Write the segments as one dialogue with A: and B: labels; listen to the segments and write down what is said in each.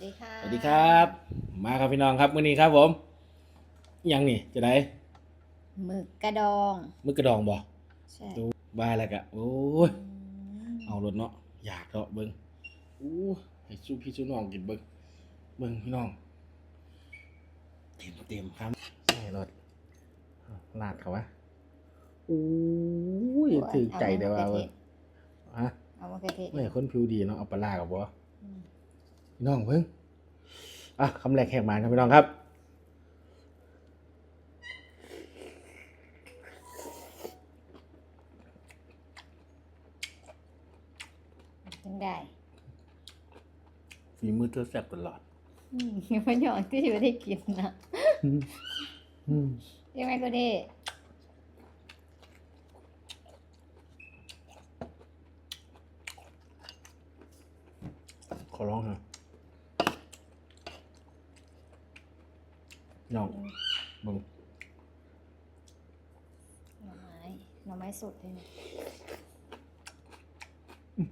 A: สวัสดีค่ะ
B: สวัสดีครับ มาครับพี่น้องครับมื้อนี้ครับผมยังนี่จะได้
A: หมึกกระดอง
B: มึกกระดองบ่
A: ใช่
B: ดูบ้าแล้วกะโอ้ยเอารถเนาะอยากเนาะเบิ่งอู้ให้สู้พี่สู้น้องกินเบิ่งเบิ่งพี่น้อง เต็มเต็มๆครับใส่รถลาดเขาวะอู้ยถือใจเด้อว่าเว้ยฮะ
A: เอามะเขือเทศ
B: ไม่คนผิวดีเนาะเอาปลาร้ากับบ่
A: อืม
B: พี่น้องเพิ่งอะคำแรกแหกมาครับพี่น้องครับ
A: ถึงได้
B: ฝีมือเธอแซ่บตลอด
A: อืมพยองที่ไม่ได้กินนะ
B: อืม
A: ใช่ไหมก็ได้
B: ขอร้องเถอะ น้องมึง
A: หน่อไม้หน่อไม้สดเลยเนี่ยอืม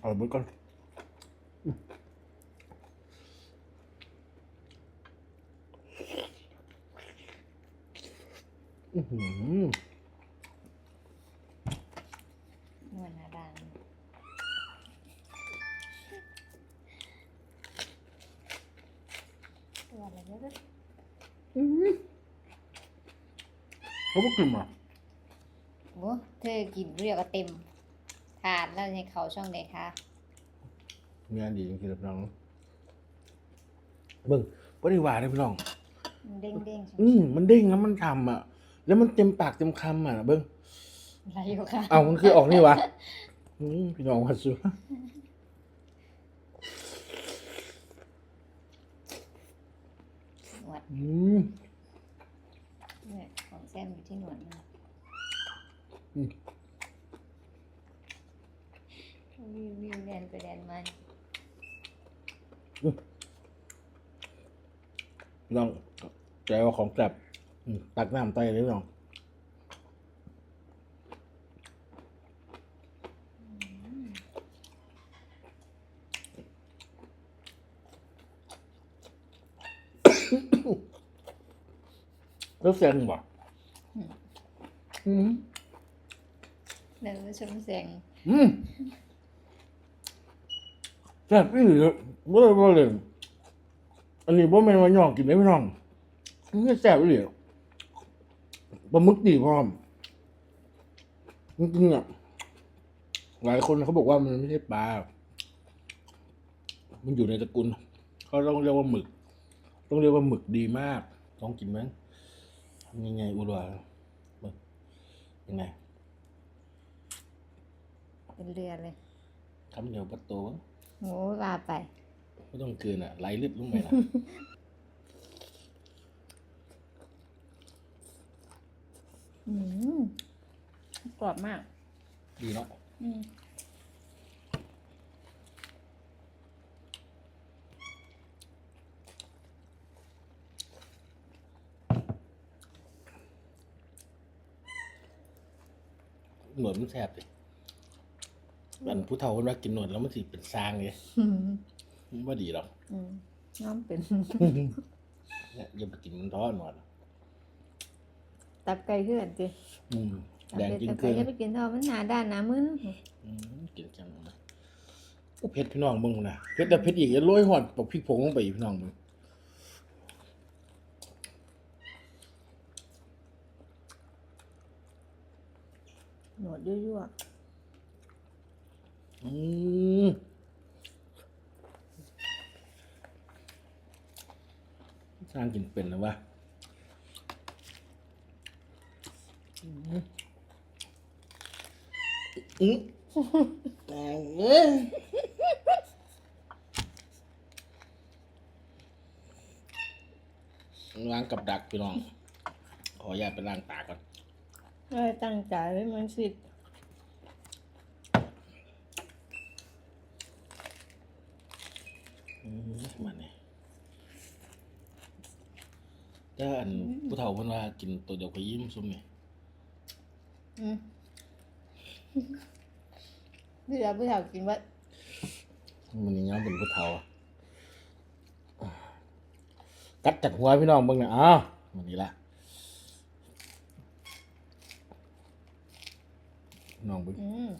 B: เอาไปก่อนอื้อหือ
A: เขา
B: บอกกินมา
A: โอ้เธอกินเรียกว่าเต็ม ถาดแล้วในเขาช่องไหนคะ
B: มีอันดีจริงๆครับน้องเบิ่งบ่ได้ว่าเด้อพี่น้อง
A: มันเด้งเด้งๆใช่ไหม
B: อืมมันเด้งแล้วมันทำอะ แล้วมันเต็มปากเต็มคำอะเบิ้ง
A: อะไรอยู่คะ
B: เอามันคือออกนี่วะอืมพี่น้องว่าสุด
A: หนวด
B: อืม
A: เนี่ยของแซมอยู่ที่หนวดนะ
B: อืม
A: วิววิวแดนไปแดนมา
B: พี่น้องใจว่าของแซ่บอืมตักน้ำไตเลยพี่น้อง แล้วเสียงบ่อืม
A: เดินชมเสียง
B: อืมแซ่บอีหลีบ่ได้บ่เลยอันนี้บ่แม่นว่าย่องกินได้พี่น้องนี่แซ่บอีหลีปลาหมึกดีพร้อมจริงๆอะหลายคนเขาบอกว่ามันไม่ใช่ปลา มันอยู่ในตระกูลเขาต้องเรียกว่าหมึก ต้องเรียกว่าหมึกดีมาก ต้องกินมั้ยทำ ยังไงอุดวาเบิ่งยังไง
A: เป็นเรือเลย
B: คำเดียวประตู
A: โหว่าไป
B: ไม่ต้องเกินอะไหลลึกลงไปนะ
A: อืมกรอบมาก
B: ดีเนาะ หนวดมันแสบเลยอันผู้เฒ่าคนว่ากินหนวดแล้วมันสิเป็นซางเลย
A: อืม
B: มันว่าดีหรอก
A: อืมน้ำเป็น
B: เนี่ยอย่าไปกินมันท้อหนวด
A: ตับไก่เพื่อนจิ
B: อืม
A: ตับ
B: แดง
A: เป็ด
B: จริง
A: ตับ
B: เกิ
A: ไก่
B: น
A: อย่าไปกินเท่ามันหนาด้านหนามึน
B: อืมกินจังนะโอ้เผ็ดพี่น้องมึงนะเผ็ดแต่เผ็ดอีกอย่าโรยหอดปกพริกผงลงไปอีกพี่น้องมึง
A: หนวดยั่ว
B: อืมสร้างกินเป็นนะวะอืมอืมแต่งเอ้ยล้างกับดักพี่น้อง ขออนุญาตไปล้างตาก่อน
A: ๆเออตั้งใจไว้มันสิ
B: อืมมาเนี่ยถ้าอันผู้เฒ่าเพิ่นว่ากินตัวเดียวก็ยิ้มซุ่มนี่
A: อืมเบื่อเบื่อกินว่า
B: มันนี่ยังเป็นผู้เฒ่ากัดจากหัวพี่น้องเบิ่งนะอ้าวมันนี่ละ น้องเบิ่ง
A: อืม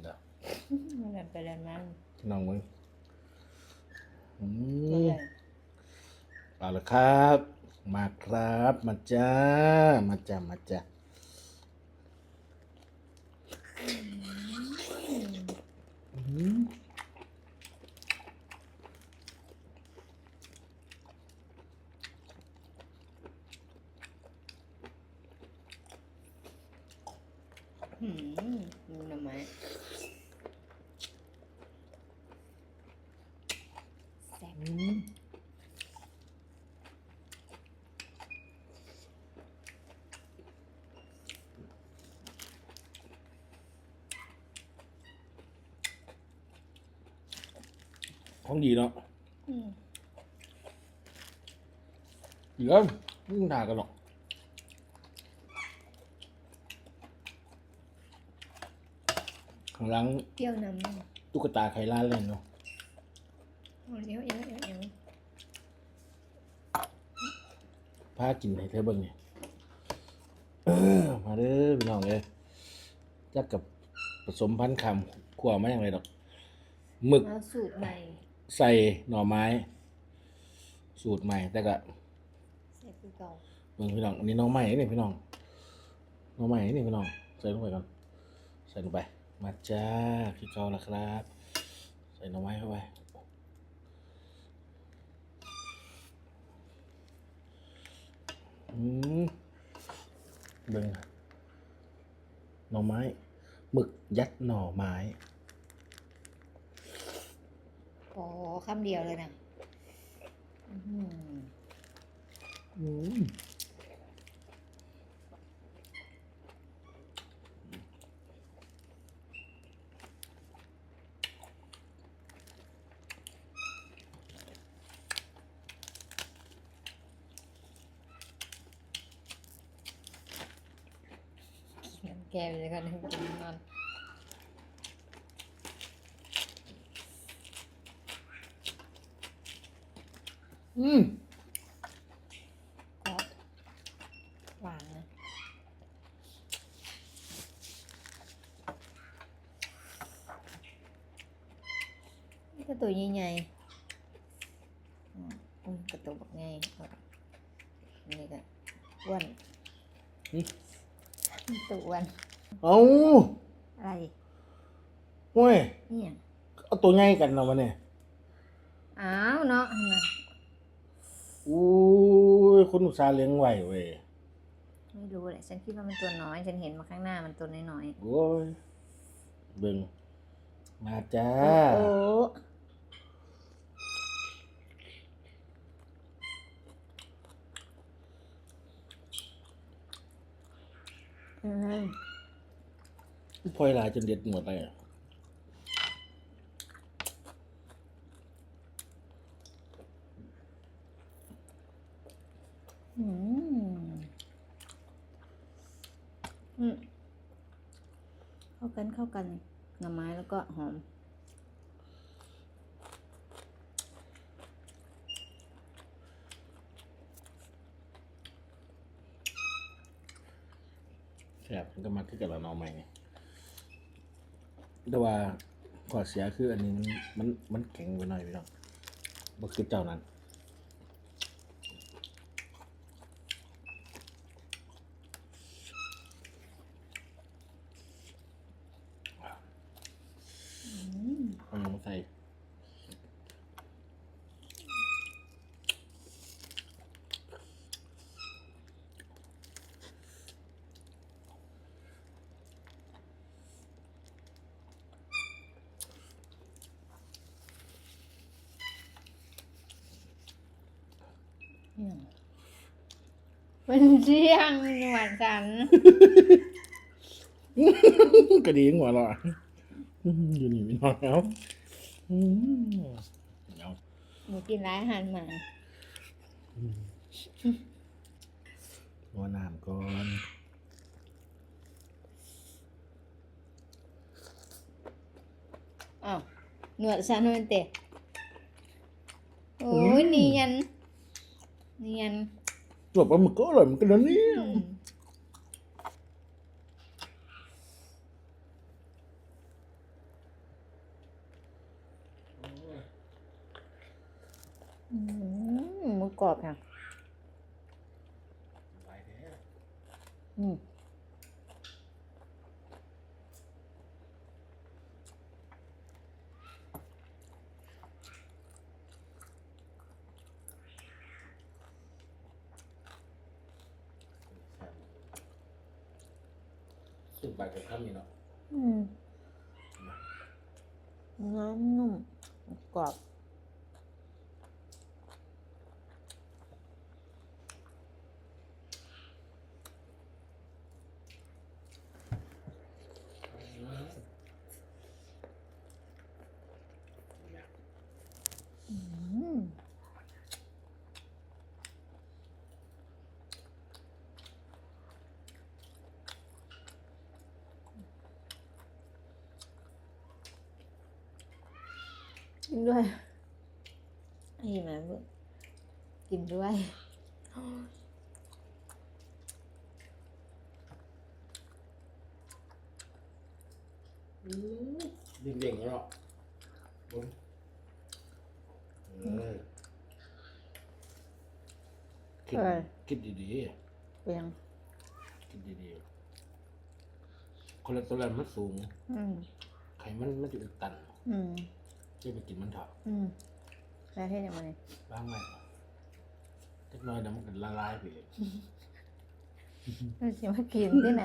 B: เดี๋ยว
A: มันแบบไปเรียนมัน
B: พี่น้องเบิ่งอื
A: ก็
B: ม
A: เลย
B: เอาละครับ มาครับ มาจ้า มาจ้า มาจ้าอืม
A: หืมหน่อไม้แซ่บ
B: อืมของดีเนาะ
A: อืม เดี
B: แล้วม่ต้องด่ากันหรอก ข้างหลัง
A: เปรี้ยวน้ำมัน
B: ตุ๊กตาไข่ล้านเล่นเนาะ
A: โอ้เดี๋ยวเดี๋ยวเดี๋ยวเดี๋ยว
B: พากินให้เธอเบิ่งนี่เออมาเด้อพี่น้องเอ้ยจักกับผสมพันธุ์คำขัวมาอย่างไรดอกหมึก
A: เอาสูตรใหม่
B: ใส่หน่อไม้ สูตรใหม่ แต่ก็
A: ใส่คือเก่า
B: เบิ่งพี่น้องอันนี้น้องใหม่นี่พี่น้องน้องใหม่นี่พี่น้องใส่ลงไปก่อนใส่ลงไป มาจ้าพี่เกาละครับ ใส่หน่อไม้เข้าไปอืมเบิ่งหน่อไม้หมึกยัดหน่อไม้
A: โอ้คำเดียวเลยนะอื้อหือ
B: อืม
A: กินแกไปเลยค่ะกินนอน
B: อืม
A: ก็หวานนะนี่ก็ตัวใหญ่ๆอืมอืมกระ ตัวบักไงนี่ก็อ้วน
B: นี่
A: ตัวอ้วน
B: เอา
A: อะไร
B: เว้ย
A: เนี่ย
B: เอาตัวใหญ่กันเนาะมันเนี่ย
A: อ้าวเนาะนะ
B: อู้ยคนอุตส่าห์เลี้ยงไว้เว้ย
A: ไม่รู้แหละฉันคิดว่ามันตัวน้อย ฉันเห็นมาข้างหน้ามันตัวน้อย
B: โอ้ยเบิ่งมาจ้า
A: ๆโอ้อืม
B: พลอยหลายจนเด็ดหมดเลยอะ
A: อืมอืมเข้ากันเข้ากันหน่อไม้แล้วก็หอม
B: แซ่บมันก็มาคือกับเราน้องใหม่นี่ แต่ว่าข้อเสียคืออันนี้มันมันมันแข็งไปหน่อยพี่น้องบ่คือเจ้านั้นเอาหยังมาใส่
A: มันเชี่ยงหวานสัน
B: ก็ดีหัวเราะอยู่นี่ไม่นอนแล้ว
A: หนูกินร้านอาหารมา
B: หัวน้ำก่อนอ้า
A: หนวดซะนวลเตะโอ้ยเนียนเนียน
B: ตัวปลาหมึกก็อร่อยเหมือนกันนะเนี่ย
A: อืมอืมหมูกรอบค่ะอืม
B: สุดใบกับข้าวนี่เนาะ
A: อืมเนื้อนุ่มกรอบ อืม กินด้วยนี่มาลูกกินด้วย
B: เด้งๆแล้วเนาะเบิ่งเออคิด
A: อะไร
B: คิดดี
A: เปียง
B: ๆคิดดีๆคอเลสเตอรอลมันสูง
A: อืม
B: ไขมันมันจะอุดตัน
A: อืม
B: จะไปกินมันเถอะ
A: อืมแล้วให้ยังไง
B: บ้างไหมเล็กน้อยเดี๋ยวมันก็ละลายไปเอง
A: เราจะมากินที่ไหน